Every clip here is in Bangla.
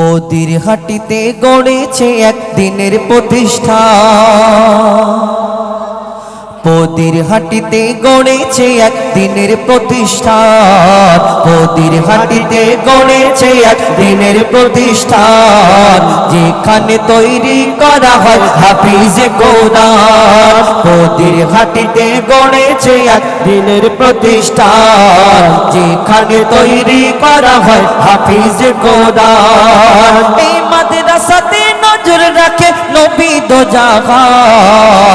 পদির হাটিতে গড়েছে একদিনের প্রতিষ্ঠা। পদির হাটিতে গড়েছে একদিনের প্রতিষ্ঠান। পদির হাটিতে গড়েছে একদিনের প্রতিষ্ঠান। যেখানে তৈরি করা হয় হাফিজে কোরআন পদির হাটিতে গড়েছে একদিনের প্রতিষ্ঠান। যেখানে তৈরি করা হয় হাফিজে কোরআন এই মাদ্রাসাতে নজর রাখে নবী দো জাহান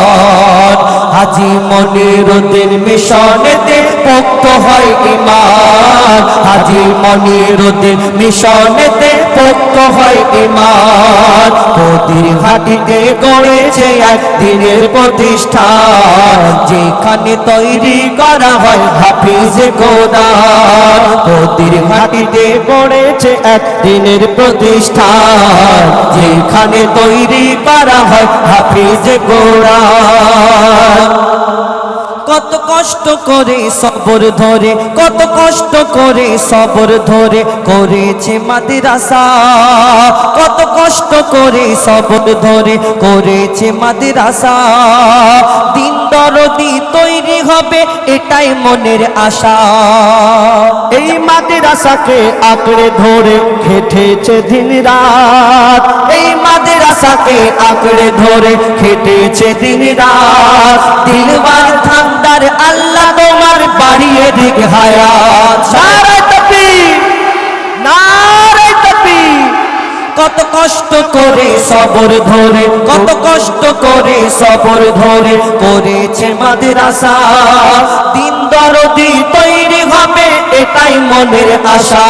হাজি মনিরুদ্দিন মিশনেতে পোক্ত হয় ইমান হাজি মনিরুদ্দিন মিশনেতে পোক্ত হয় ইমান প্রতির হাটিতে গড়েছে একদিনের প্রতিষ্ঠান। যেখানে তৈরি করা হয় হাফিজ কোরআন প্রতির হাটিতে গড়েছে একদিনের প্রতিষ্ঠান। যেখানে তৈরি করা হয় হাফিজ কোরআন কত কষ্ট করে সবর ধরে কত কষ্ট করে সবর ধরে করেছে মাদ্রাসা। কত কষ্ট করে সবর ধরে করেছে মাদ্রাসা। দিন দরদি তৈরি হবে এটাই মনের আশা। এই মাদ্রাসাকে আঁকড়ে ধরে খেটেছে দিন রাত। এই মাদ্রাসাকে আঁকড়ে ধরে খেটেছে দিন রাত। দিলবার ঠান্ডার আল্লাহ তোমার বাড়িয়ে দিক কত কষ্ট করে সবর ধরে, কত কষ্ট করে সবর ধরে করেছে মাদ্রাসা। দিন দরদি তৈরি হবে এটাই মনের আশা।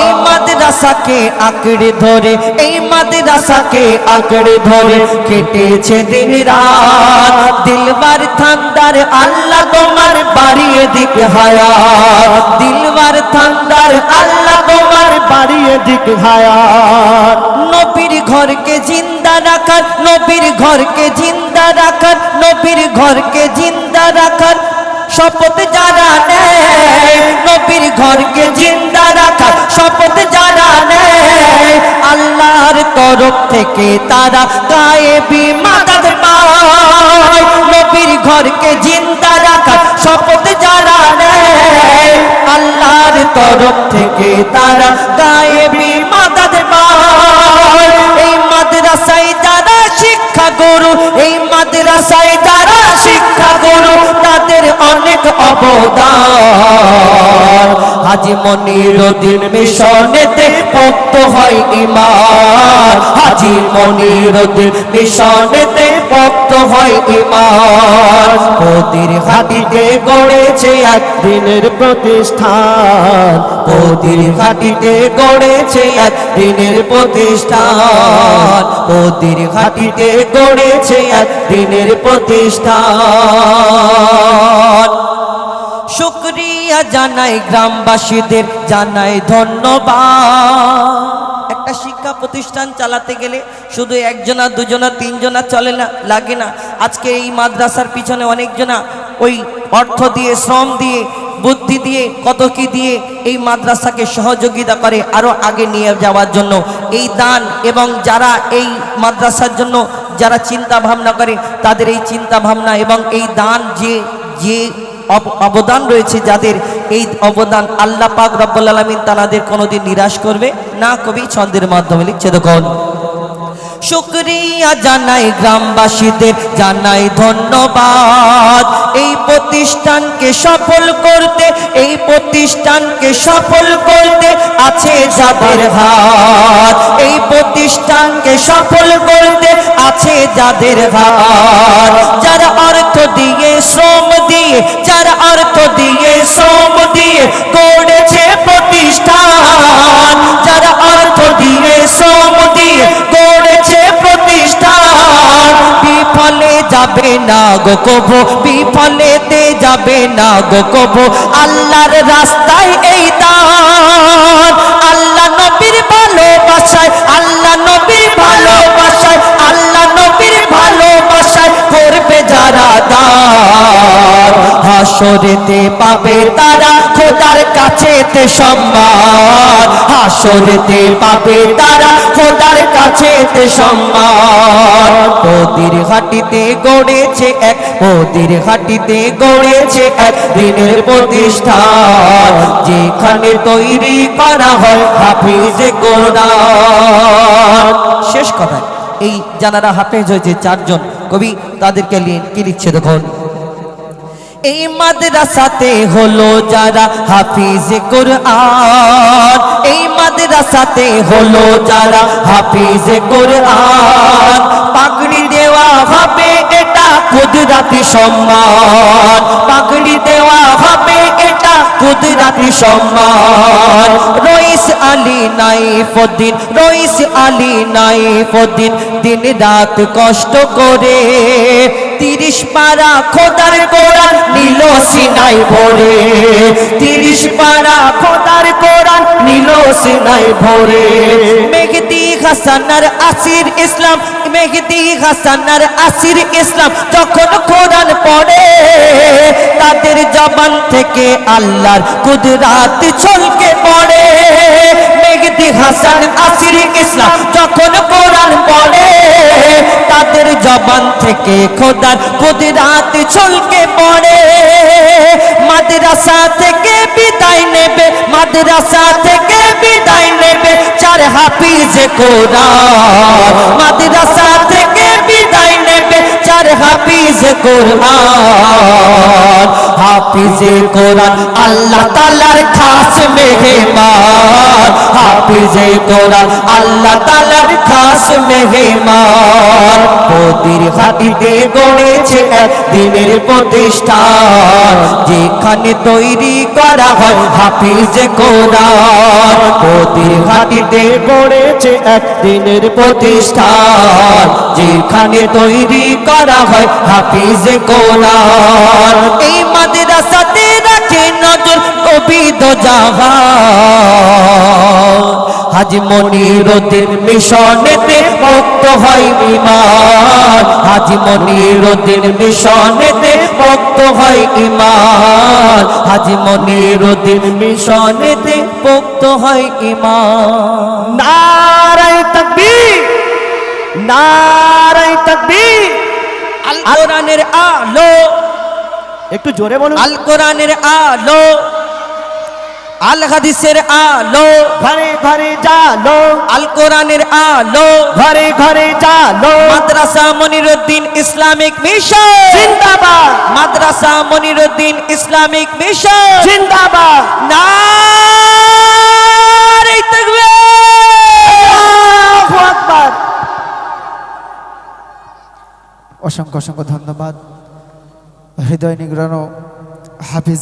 এই মাদ্রাসাকে আঁকড়ে ধরে, এই মাদ্রাসাকে আঁকড়ে ধরে কেটেছে দিন রাত। দিলবার ঠান্ডার আল্লাহ তোমার বাড়িয়ে দিক হায়াত। দিলবার ঠান্ডার আল্লাহ তোমার বাড়িয়ে দিক হায়াত। নবীর ঘরকে জিন্দা রাখার, নবীর ঘরকে জিন্দা রাখার, নবীর ঘরকে জিন্দা রাখার শপথ যারা নেয়, নবীর ঘরকে জিন্দা রাখার শপথ যারা নেয়, আল্লাহর তরফ থেকে তারা গায়ে বিমাদাদ পায়। নবীর ঘরকে জিন্দা রাখার শপথ যারা নেয়, আল্লাহর তরফ থেকে তারা গায়ে বিমাদাদ পায়। এই মাদ্রাসায় যারা শিক্ষা গুরু এই মাদ্রাসায় যারা অবদান। হাজি মনিরুদ্দিন মিশনেতে পক্ত হয় ইমান হাজি মনিরুদ্দিন মিশনেতে পক্ত হয় ইমান প্রতির হাতিতে গড়েছে একদিনের প্রতিষ্ঠান। প্রতির ঘাটিতে গড়েছে একদিনের প্রতিষ্ঠান। প্রতির ঘাটিতে গড়েছে একদিনের প্রতিষ্ঠান। শুক্রিয়া জানাই গ্রামবাসীদের, জানাই ধন্যবাদ। একটা শিক্ষা প্রতিষ্ঠান চালাতে গেলে শুধু একজনা, দুজনা, তিনজনা চলে না, লাগে না। আজকে এই মাদ্রাসার পিছনে অনেকজনা ওই অর্থ দিয়ে, শ্রম দিয়ে, বুদ্ধি দিয়ে কত কি দিয়ে এই মাদ্রাসাকে সহযোগিতা করে আরও আগে নিয়ে যাওয়ার জন্য এই দান এবং যারা এই মাদ্রাসার জন্য যারা চিন্তা ভাবনা করে, তাদের এই চিন্তা ভাবনা এবং এই দান যে যে অবদান রয়েছে যাদের এই অবদান আল্লাহ পাক রব্বুল আলমিন তানাদের কোনোদিন নিরাশ করবে না। কবি ছন্দের মাধ্যমে লিখছে দেখুন। শুক্রিয়া জানাই গ্রামবাসীদের, জানাই ধন্যবাদ। এই প্রতিষ্ঠানকে সফল করতে, এই প্রতিষ্ঠানকে সফল করতে আছে যাদের হাত। এই প্রতিষ্ঠানকে সফল করতে আছে যাদের হাত। যারা অর্থ দিয়ে শ্রম দিয়ে, যারা অর্থ দিয়ে শ্রম দিয়ে গড়েছে যাবে না গো কবো? বিফলেতে যাবে না গো কবো? আল্লাহর রাস্তায় এই দান আল্লাহ নবীর ভালোবাসায়, আল্লাহ নবীর ভালোবাসায়, আল্লাহ নবীর ভালোবাসায় করবে যারা দান হাসরেতে পাবে তারা খোদার কাছেতে সম্মান, হাসরেতে পাবে তারা খোদার কাছেতে সম্মান। ওদের হাটিতে গড়েছে এক ওদের হাটিতে গড়েছে এক দিনের প্রতিষ্ঠান। যেখানে তৈরি করা হয় হাফিজে কোরআন। শেষ কথা এই যারা হাফেজ হয়েছে চারজন। কবি, তাদেরকে লিখছে দেখুন? এই মাদ্রাসাতে হলো যারা হাফিজ কোরআন। এই মাদ্রাসাতে হলো যারা হাফিজ কোরআন। পাগড়ি দেওয়া হবে এটা কুদরাতি সম্মান। পাগড়ি দেওয়া কুদরাতি সম্মান। রইস আলী নাইফুদ্দিন, রইস আলী নাইফুদ্দিন, দিন রাত কষ্ট করে তিরিশ পারা খোদার কোরআন নিল সিনাই ভরে। তিরিশ পারা খোদার কোরআন নিল সিনাই ভরে। মেঘদি হাসানার আসির ইসলাম মেঘদি হাসানার আসির ইসলাম, যখন কোরআন পড়ে তাদের জবান থেকে আল্লাহর কুদরাত ছলকে পড়ে। মেঘদি হাসান, আসির ইসলাম যখন কোরআন পড়ে, তাদের জবান থেকে খোদার কুদরাত ছলকে পড়ে। মাদ্রাসা থেকে বিদায় নেবে, মাদ্রাসা থেকে বিদায় নেবে চার হাফিজ কোরআন। মাদ্রাসা থেকে বিদায় নেবে চার হাফিজ কোরআন। হাফিজে কোরআন, আল্লাহ তালার খাস মেহমান। হাফিজে কোরআন, আল্লাহ তালার খাস মেহমান। হাতিতে গড়েছে দিনের প্রতিষ্ঠান। যেখানে তৈরি করা হয় হাফিজে কোরআন। প্রতির হাতিতে গড়েছে দিনের প্রতিষ্ঠান। যেখানে তৈরি করা হয় হাফিজে কোরআন। এই হাজি মনিরুদ্দিন মিশনেতে মুক্ত হয় ইমান হাজি মনিরুদ্দিন মিশনেতে মুক্ত হয় ইমান হাজি মনিরুদ্দিন মিশনেতে মুক্ত হয় ইমান নারায় তকবীর নারায় তকবীর। আল কোরআনের আলো। একটু জোরে বলুন। আল কোরআনের আলো। আল হাদিসের আলো। ঘরে ঘরে জালো। আল কোরআনের আলো। ঘরে ঘরে জালো। মাদ্রাসা মনিরুদ্দিন ইসলামিক মিশন। জিন্দাবাদ। মাদ্রাসা মনিরুদ্দিন ইসলামিক মিশন। জিন্দাবাদ। নারে তাকবীর। আল্লাহু আকবার। অসংখ্য অসংখ্য ধন্যবাদ। হৃদয় নিগ্রহ হাফিজ